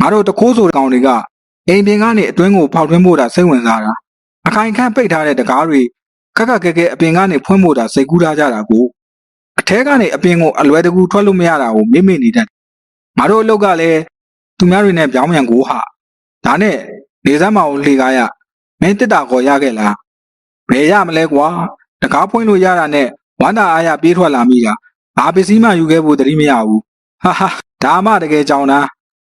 ငါတို့တခိုးဆိုတဲ့ကောင်တွေကအိမ်ပြင်ကနေအတွင်းကိုဖောက်ထွင်းဖို့တာစိတ်ဝင်စားတာအခိုင်ခန့်ပိတ်ထားတဲ့တကားတွေခက်ခက်ခဲခဲအပြင်ကနေဖွင့်ဖို့တာစိတ်ကူးထားကြတာကိုအထဲကနေအပြင်ကိုအလွယ်တကူထွက်လို့မရတာကိုမေ့မေ့နေတတ်တယ်ငါတို့အလုပ်ကလည်းသူများတွေနဲ့ပြောင်းပြန်ကိုဟာဒါနဲ့နေစမ်းမအောင်လှေကားရမင်းတစ်တာခေါ်ရခဲ့လားဘယ်ရမလဲကွာတကားဖွင့်လို့ရတာနဲ့ဝမ်းသာအားရပြေးထွက်လာမိတာဘာပစ္စည်းမှယူခဲ့ဖို့တတိမရဘူးဟာဟာဒါမှတကယ်ကြောင်တာ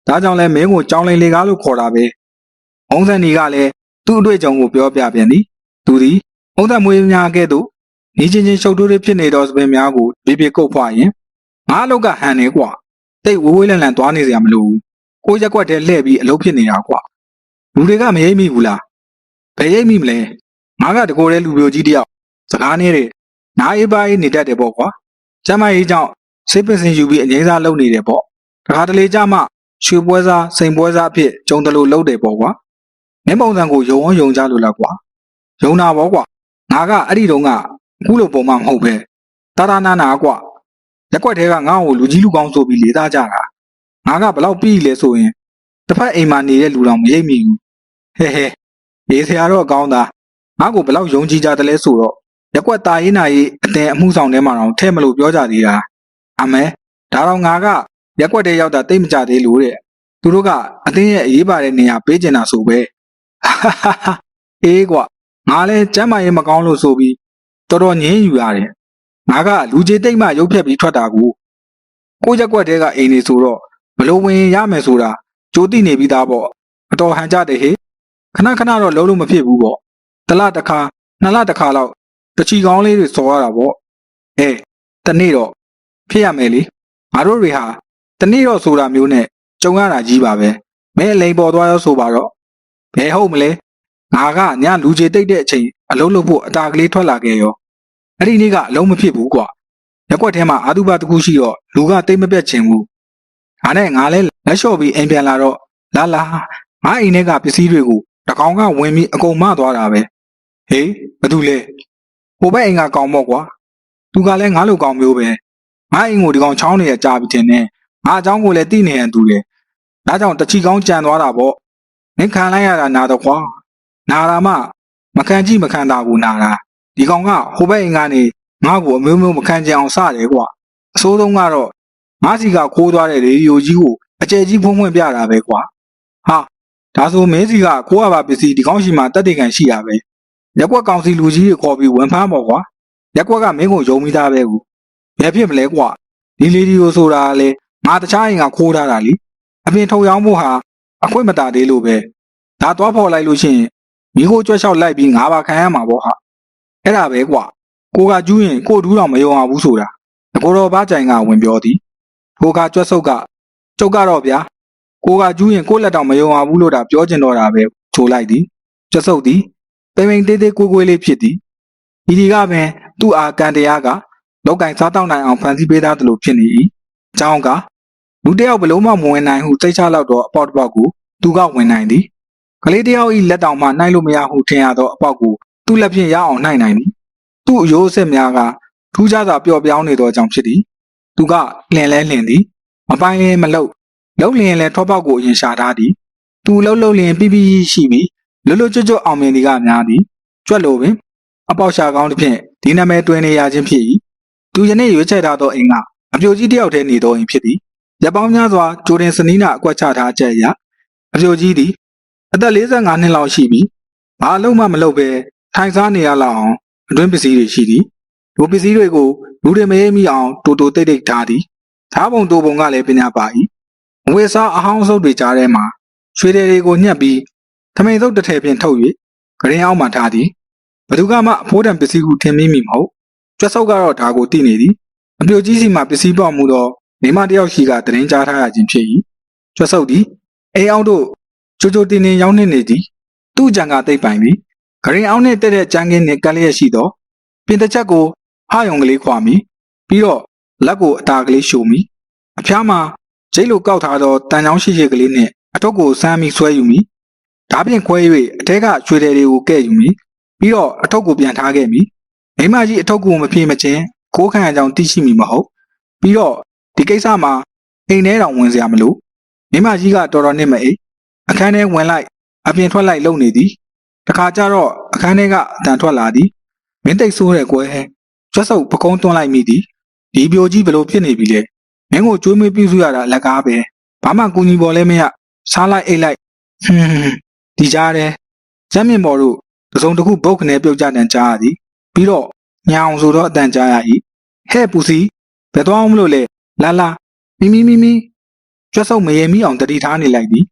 ဒါကြောင့်လဲမင်းကိုကြောင်းလိန်လေကားလို့ခေါ်တာပဲ။အုံးစံဒီကလည်းသူ့အတွေ့အကြုံကိုပြောပြပြန်သည်။သူသည်အုံးသက်မွေးများကဲ့သို့နေချင်းချင်းရှုပ်တိုးတွေဖြစ်နေသောစပင်များကိုပြေပြေကုတ်ဖွာရင်ငါအလောက်ကဟန်နေကွာ။တိတ်ဝေးဝေးလန့်လန့်သွားနေစရာမလိုဘူး။ကိုရက်ကွက်တည်းလှည့်ပြီးအလုပ်ဖြစ်နေတာကွာ။လူတွေကမရိပ်မိဘူးလား။ဘယ်ရိပ်မိမလဲ။ငါကတကိုယ်တည်းလူပြိုကြီးတယောက်စကားနေတဲ့နားအေးပါးအေးနေတတ်တယ်ပေါ့ကွာ။ကျမ်းမကြီးကြောင့်စိတ်ပင်စင်ယူပြီးအငိမ့်စားလုပ်နေတယ်ပေါ့။တခါတလေကြမှ ရွှေပွဲစားစိန်ပွဲစားအဖြစ်ဂျုံတလူလုပ်တယ်ပေါ့ကွာမင်းပုံစံကိုယုံအောင်ယုံကြလို့လားကွာယုံတာပေါ့ကွာငါကအဲ့ဒီတုန်းကအခုလိုပုံမှန်မဟုတ်ပဲတာတာနာနာကွာရက်ွက်ထဲကငါ့ကိုလူကြီးလူကောင်းဆိုပြီးလေသားကြတာငါကဘလောက်ပြီးလဲဆိုရင်တစ်ဖက်အိမ်မှာနေတဲ့လူတော်မရိပ်မိဘူးဟဲဟဲရေးဆရာတော့ကောင်းတာငါ့ကိုဘလောက်ယုံကြည်ကြတယ်လဲဆိုတော့ရက်ွက်တာရေးနာရေးအတင်အမှုဆောင်ထဲမှာတော့ထဲမလို့ပြောကြသေးတာအမဲဒါတော့ငါက ရက်ွက်တဲ့ရောက်တာတိတ်မကြသေးလို့တဲ့သူတို့ကအတင်းရဲ့အရေးပါတဲ့နေရာပေးကျင်တာဆိုပဲအေးကွာငါလဲကျမ်းမာရေးမကောင်းလို့ဆိုပြီးတော်တော်ငင်းယူရတယ်ငါကလူကြီးတိတ်မှရုပ်ဖြတ်ပြီးထွက်တာကိုကိုရက်ွက်တဲ့ကအိမ်နေဆိုတော့ဘလို့ဝင်ရမယ်ဆိုတာကြိုးသိနေပြီးသားပေါ့အတော်ဟန်ကြတယ်ဟေခဏခဏတော့လုံးလို့မဖြစ်ဘူးပေါ့တစ်လတစ်ခါနှစ်လတစ်ခါလောက်တချီကောင်းလေးတွေစော်ရတာပေါ့အဲတနေ့တော့ဖြစ်ရမယ်လေငါတို့တွေဟာ တနေ့တော့ဆိုတာမျိုးနဲ့ကြုံရတာကြီးပါပဲမဲလိန်ပေါ်သွားရောဆိုပါတော့ဘယ်ဟုတ်မလဲငါကညလူကြီးတိတ်တဲ့အချိန်အလုံးလို့ဖို့အတာကလေးထွက်လာခဲ့ရောအဲ့ဒီနေ့ကအလုံးမဖြစ်ဘူးကွာရက်ွက်ထဲမှာအာတုဘတစ်ခုရှိတော့လူကတိတ်မပြတ်ချင်ဘူးဒါနဲ့ငါလဲလက်လျှော့ပြီးအိမ်ပြန်လာတော့လာလာငါအိမ်ထဲကပစ္စည်းတွေကိုတကောင်ကဝင်ပြီးအကုန်မသွားတာပဲဟေးဘာတူလဲဟိုဘက်အိမ်ကကောင်မော့ကွာသူကလည်းငါလိုကောင်မျိုးပဲငါအိမ်ကိုဒီကောင်ချောင်းနေရကြာပြီတင်နေ ငါအကြောင်းကိုလည်းသိနေရန်သူတယ်ဒါကြောင့်တချီကောင်းကြံသွားတာပေါ့နင်ခံလိုက်ရတာနာတော့ခွာနာရာမမခံကြည့်မခံတာကိုနာတာဒီကောင်ကဟိုဘက်အင်ကနေငါ့ကိုအမျိုးမျိုးမခံကြအောင်စတယ်ကွာအစိုးဆုံးကတော့ငါစီကခိုးသွားတဲ့လေယိုကြီးကိုအကျယ်ကြီးဖုံးဖွင့်ပြတာပဲကွာဟာဒါဆိုမင်းစီကကိုကပါပစ္စည်းဒီကောင်ရှိမှတတ်တဲ့ကန်ရှိတာပဲရက်ွက်ကောင်စီလူကြီးတွေခေါ်ပြီးဝန်ဖမ်းပါကွာရက်ွက်ကမင်းကိုယုံမိသားပဲကူဘယ်ဖြစ်မလဲကွာဒီလေဒီယိုဆိုတာလေ ငါတခြားအိမ်ကခိုးထားတာလीအပြင်ထုတ်ရောင်းဖို့ဟာအခွင့်မတာသေးလို့ပဲဒါသွားဖော်လိုက်လို့ရှိရင်မိခိုးကြွက်လျှောက်လိုက်ပြီးငါပါခံရမှာပေါ့ဟာအဲ့ဒါပဲကွာကိုကကျူးရင်ကိုဒူးတော်မယုံအောင်ဘူးဆိုတာငကိုတော်ဘာကြိုင်ကဝင်ပြောသည်ကိုကကြွက်ဆုပ်ကကျုပ်ကတော့ဗျာကိုကကျူးရင်ကိုလက်တော်မယုံအောင်ဘူးလို့ဒါပြောချင်တော့တာပဲချိုလိုက်သည်ကြွက်ဆုပ်သည်ပိန်ပိန်သေးသေးကိုကိုလေးဖြစ်သည်ဒီဒီကပင်သူ့အားကန်တရားကလောက်ကင်စားတောင်းနိုင်အောင်ဖန်ဆီးပေးသားတယ်လို့ဖြစ်နေ၏အကြောင်းက လူတစ်ယောက်ဘလို့မှမဝင်နိုင်ဟုသိချလောက်တော့အပေါက်တစ်ပေါက်ကိုသူကဝင်နိုင်သည်ကလေးတစ်ယောက်ဤလက်တောင်မှနှိုက်လို့မရဟုထင်ရသောအပေါက်ကိုသူ့လက်ဖြင့်ရအောင်နှိုက်နိုင်သည်သူ့အယိုးအဆက်များကထူးခြားစွာပျော်ပြောင်းနေသောကြောင့်ဖြစ်သည်သူကလင်လဲလင်သည်မပိုင်ရင်မလုတ်လုတ်လျင်လဲထောပေါက်ကိုအရင်ရှာထားသည်သူလှုပ်လှုပ်လျင်ပြီးပြီးရှိပြီးလွတ်လွတ်ကျွတ်ကျွတ်အောင်မြင်သည်ကများသည်ကြွက်လိုပင်အပေါက်ရှာကောင်းတစ်ဖြင့်ဒီနာမည်တွင်နေရခြင်းဖြစ်၏သူယနေ့ရွေးချယ်ထားသောအိမ်ကအပြိုကြီးတစ်ယောက်တည်းနေသောအိမ်ဖြစ်သည် ရပ်ပေါင်းများစွာဂျိုဒင်စနီးနာအကွက်ချထားချက်အရအပြိုကြီးသည်အသက်45နှစ်လောက်ရှိပြီးဘာအလုံးမှမလုပ်ဘဲထိုင်စားနေရလောက်အောင်အတွင်းပစ္စည်းတွေရှိသည်ဒိုပစ္စည်းတွေကိုလူတွေမရေးမိအောင်တိုးတိုးတိတ်တိတ်ထားသည်ဓာပုံတိုးပုံကလည်းပညာပါ၏အဝေစားအဟောင်းစုပ်တွေကြားထဲမှာရွှေတွေတွေကိုညှက်ပြီးထမိန်စုပ်တစ်ထည်ဖြင့်ထုတ်၍ဂရင်အောင်မှထားသည်ဘသူကမှအဖိုးတံပစ္စည်းကိုထင်မိမိမဟုတ်ကျွတ်ဆုပ်ကတော့ဒါကိုသိနေသည်အပြိုကြီးစီမှပစ္စည်းပေါက်မှုသော မိမတစ်ယောက်ရှိကတရင်ကြားထားရခြင်းဖြစ်၏ကျွတ်ဆုပ်သည်အိမ်အောင်တို့ချိုချိုတင်တင်ရောက်နေနေသည်သူ့ကြံကတိတ်ပိုင်သည်ဂရင်အောင်နှင့်တက်တဲ့ကြမ်းကင်းနှင့်ကလျက်ရှိသောပြင်တစ်ချက်ကိုအယုံကလေးခွာမိပြီးတော့လက်ကိုအတာကလေးရှိုမိအဖျားမှာဂျိတ်လိုကောက်ထားသောတန်ချောင်းရှိရှိကလေးနှင့်အထုပ်ကိုစမ်းမိဆွဲယူမိဓားပြင်ခွဲ၍အထက်ကရွှေတယ်တွေကိုကဲ့ယူမိပြီးတော့အထုပ်ကိုပြန်ထားခဲ့မိမိမကြီးအထုပ်ကိုမပြေမချင်းကိုးခံအကြောင်းသိရှိမိမဟုတ်ပြီးတော့ ဒီကိစ္စမှာအိမ်ထဲတောင်ဝင်စရာမလိုမိမကြီးကတော်တော်နဲ့မအိပ်အခန်းထဲဝင်လိုက်အပြင်ထွက်လိုက်လုံနေသည်တခါကျတော့အခန်းထဲကအတန်ထွက်လာသည်မင်းတိတ်ဆိုးတယ်ကွယ်ကျွတ်ဆုပ်ပကုံးတွန်းလိုက်မိသည်ဒီပြိုကြီးဘလို့ဖြစ်နေပြီလဲမင်းကိုကြွေးမွေးပြုစုရတာလက်ကားပဲဘာမှကူညီပေါ်လဲမရစားလိုက်အိတ်လိုက်ဟွန်းဒီကြားတယ်ကျမ်းမြင့်ပေါ်တို့တစုံတစ်ခုဘုတ်ခနဲပြုတ်ကြတဲ့ကြားရသည်ပြီးတော့ညောင်ဆိုတော့အတန်ကြားရ၏ဟဲ့ပူစီဘယ်သွားအောင်မလို့လဲ လာလာမီမီမီမီကျွတ်ဆုပ်မရေမီအောင်တတိထားနေလိုက်သည်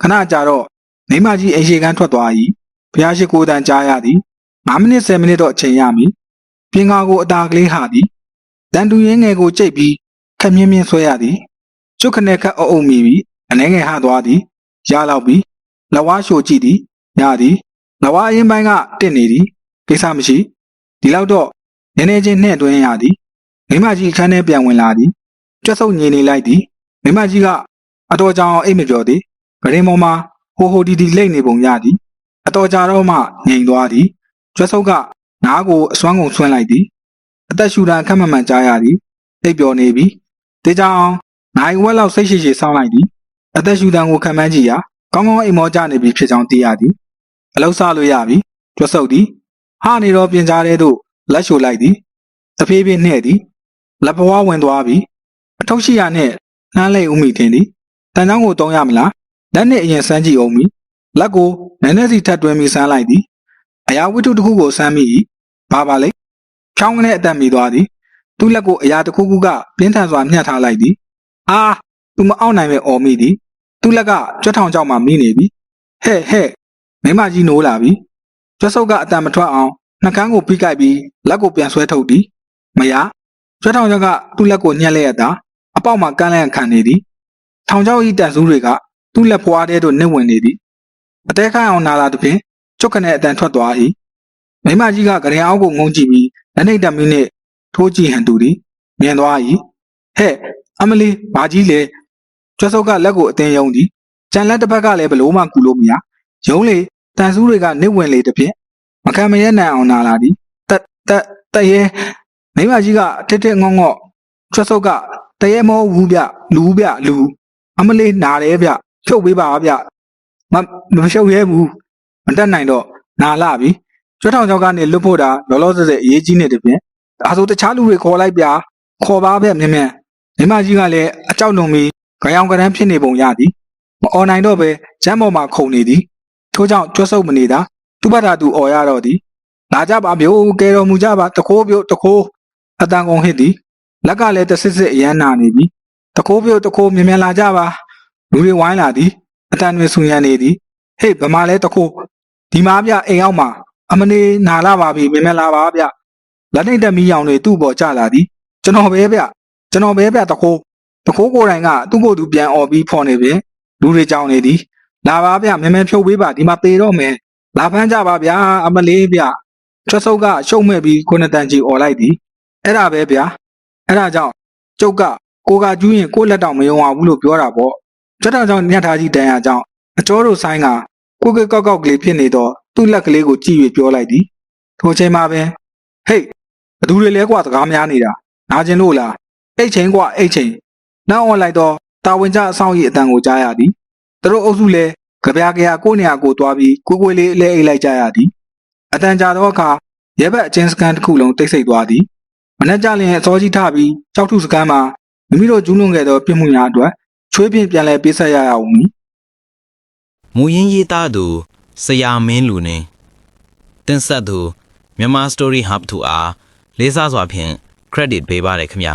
ခဏကြာတော့မိမကြီးအိမ်ရှိကန်းထွက်သွား၏ဘုရားရှိခိုးတန်ကြားရသည်9မိနစ်10မိနစ်တော့အချိန်ရမည်ပြင်ကာကိုအသာကလေးဟာသည်တန်တူရင်းငယ်ကိုကြိတ်ပြီးခက်မြင်းမြင်းဆွဲရသည်ကျွတ်ခနဲ့ခက်အုပ်အုပ်မိပြီးအနေငယ်ဟသွားသည်ရလောက်ပြီးလဝါရှိုကြည့်သည်ရသည်လဝါအရင်ပိုင်းကတင့်နေသည်ကိစ္စမရှိဒီလောက်တော့နည်းနည်းချင်းနှဲ့တွင်းရသည်မိမကြီးအခန်းထဲပြန်ဝင်လာသည် ကျွတ်ဆုပ်ညင်နေလိုက်သည်မိမကြီးကအတော်ကြောင်အိတ်မပြောသည်ဂရင်ပေါ်မှာဟိုဟိုဒီဒီလိမ့်နေပုံရသည်အတော်ကြာတော့မှငြိမ်သွားသည်ကျွတ်ဆုပ်ကနားကိုအစွမ်းကုန်ဆွဲလိုက်သည်အသက်ရှူတာအခက်မမှန်ကြားရသည်အိပ်ပျော်နေပြီတေချာအောင်နိုင်ဝက်လောက်စိတ်ရှိရှိစောင်းလိုက်သည်အသက်ရှူတံကိုခံမှန်းကြည့်ရာကောင်းကောင်းအိမ်မောကြနေပြီဖြစ်ကြောင်းသိရသည်အလောက်စားလို့ရပြီကျွတ်ဆုပ်သည်ဟာနေတော့ပြင်ကြားတဲ့သို့လက်ရှိုလိုက်သည်တဖြည်းဖြည်းနှဲ့သည်လက်ဘဝဝင်သွားပြီ အထုပ်ရှိရနှင့်နှမ်းလိုက်ဦးမိတင်သည်တန်ချောင်းကိုတုံးရမလားလက်နဲ့အရင်စမ်းကြည့်အောင်မီလက်ကိုနည်းနည်းစီထပ်တွင်းပြီးစမ်းလိုက်သည်အရာဝတ္ထုတစ်ခုကိုစမ်းမိ၏ဘာပါလဲချောင်းကနေအတန်မီသွားသည်သူ့လက်ကိုအရာတစ်ခုခုကပြင်းထန်စွာမျှထားလိုက်သည်အာသူမအောင်နိုင်ပဲអော်မိသည်သူ့လက်ကကြွက်ထောင်ကြောက်မှမိနေပြီဟဲ့ဟဲ့မိမကြီးနိုးလာပြီကြွက်စုပ်ကအတန်မထွက်အောင်နှကန်းကိုဖိကိုက်ပြီးလက်ကိုပြန်ဆွဲထုတ်သည်မရကြွက်ထောင်ကြောက်ကသူ့လက်ကိုညှက်လိုက်ရတာ အပေါက်မှာကန်းလန့်ခံနေသည်ထောင်ချောက်ဤတန်ဆူးတွေကသူ့လက်ဖွားထဲသို့နှိမ့်ဝင်နေသည်အသေးခိုင်အောင်နာလာသည်ဖြင့်ကျုပ်ခနဲ့အတန်ထွက်သွား၏မိမကြီးကကြရင်အောက်ကိုငုံကြည့်ပြီးလက်နှိပ်တက်မီနှင့်ထိုးကြည့်ဟန်တူသည်မြင်သွား၏ဟဲ့အမလီဘာကြီးလေကျွတ်ဆုပ်ကလက်ကိုအတင်းယုံသည်ကြံလက်တစ်ဖက်ကလည်းဘလို့မှကူလို့မရယုံလေတန်ဆူးတွေကနှိမ့်ဝင်လေတစ်ဖြင့်မခံမရဲနိုင်အောင်နာလာသည်တက်တက်တရဲမိမကြီးကတစ်တစ်ငေါ့ငေါ့ကျွတ်ဆုပ်က တရဲမောဘူးဗျလူဗျလူအမလေးနာတယ်ဗျဖြုတ်ပေးပါဗျမမဖြုတ်ရဲဘူးမတက်နိုင်တော့နာလာပြီကျွတ်ထောင်ချောက်ကနေလွတ်ဖို့တာလောလောဆယ်ဆယ်အရေးကြီးနေတယ်ဖြင့်ဒါဆိုတခြားလူတွေခေါ်လိုက်ဗျာခေါ်ပါဗျမြင်မြင်မိမကြီးကလည်းအကြောက်လွန်ပြီးကြောင်ကရမ်းဖြစ်နေပုံရသည်မអော်နိုင်တော့ပဲကျမ်းပေါ်မှာခုန်နေသည်ထို့ကြောင့်ကျွတ်ဆုပ်မနေတာသူ့ဘာသာသူអော်ရတော့သည်လာကြပါမျိုးကဲတော်မူကြပါတခိုးပြုတ်တခိုးအတန်ကုန်ဟစ်သည် လက်ကလည်းတဆစ်စစ်အရန်နာနေပြီတခိုးပြုတ်တခိုးမြင်မြန်လာကြပါလူတွေဝိုင်းလာသည်အတန်တွေဆူရန်နေသည်ဟေ့ဗမာလဲတခိုးဒီမားပြအိမ်အောင်မှာအမနေနာလာပါပြီမြင်မြန်လာပါဗျလက်နှိပ်တက်မီးရောင်တွေသူ့ပေါ်ကျလာသည်ကျွန်တော်ပဲဗျကျွန်တော်ပဲဗျတခိုးတခိုးကိုယ်တိုင်ကသူ့ကိုယ်သူပြန်អော်ပြီးဖော်နေပြီလူတွေကြောင်နေသည်လာပါဗျမြန်မြန်ဖြုတ်ပေးပါဒီမှာပေတော့မယ်လာဖမ်းကြပါဗျာအမလေးဗျချက်ဆုပ်ကရှုံမဲ့ပြီးခုနှစ်တန်ကြီးអော်လိုက်သည်အဲ့ဒါပဲဗျာ အဲ့ဒါကြောင့်ကျုပ်ကကိုကကျူးရင်ကိုလက်တောင်မယုံအောင်ဘူးလို့ပြောတာပေါ့ချက်တောင်ကြောင့်ညှက်ထားကြီးတန်ရကြောင့်အကျော်တို့ဆိုင်ကကိုကကောက်ကောက်ကလေးဖြစ်နေတော့သူ့လက်ကလေးကိုကြည့်၍ပြောလိုက်သည်ထိုချိန်မှာပဲဟေးဘသူတွေလဲကွာစကားများနေတာနာကျင်လို့လားအိတ်ချင်းကွာအိတ်ချင်းနောက်អော်လိုက်တော့တာဝန်ကျအဆောင်ကြီးအတန်ကိုကြားရသည်သူတို့အုပ်စုလဲကြပြားကြရာကိုနေရာကိုသွားပြီးကိုကိုလေးအလဲအိတ်လိုက်ကြရသည်အတန်ကြာတော့အခါရဲဘက်အချင်းစကန်တစ်ခုလုံးတိတ်ဆိတ်သွားသည် မနေ့ကျလင်အစောကြီးထပြီးကြောက်ထုစကန်မှာမိမိတို့ကျူးလွန်ခဲ့သောပြစ်မှုများအတွက်ချွေးပြင်းပြန်လဲပေးဆက်ရရအောင်မည်မူရင်းရေးသားသူဆရာမင်းလူနေတင်ဆက်သူမြန်မာ Story Hub 2အားလေးစားစွာဖြင့် credit ပေးပါတယ်ခင်ဗျာ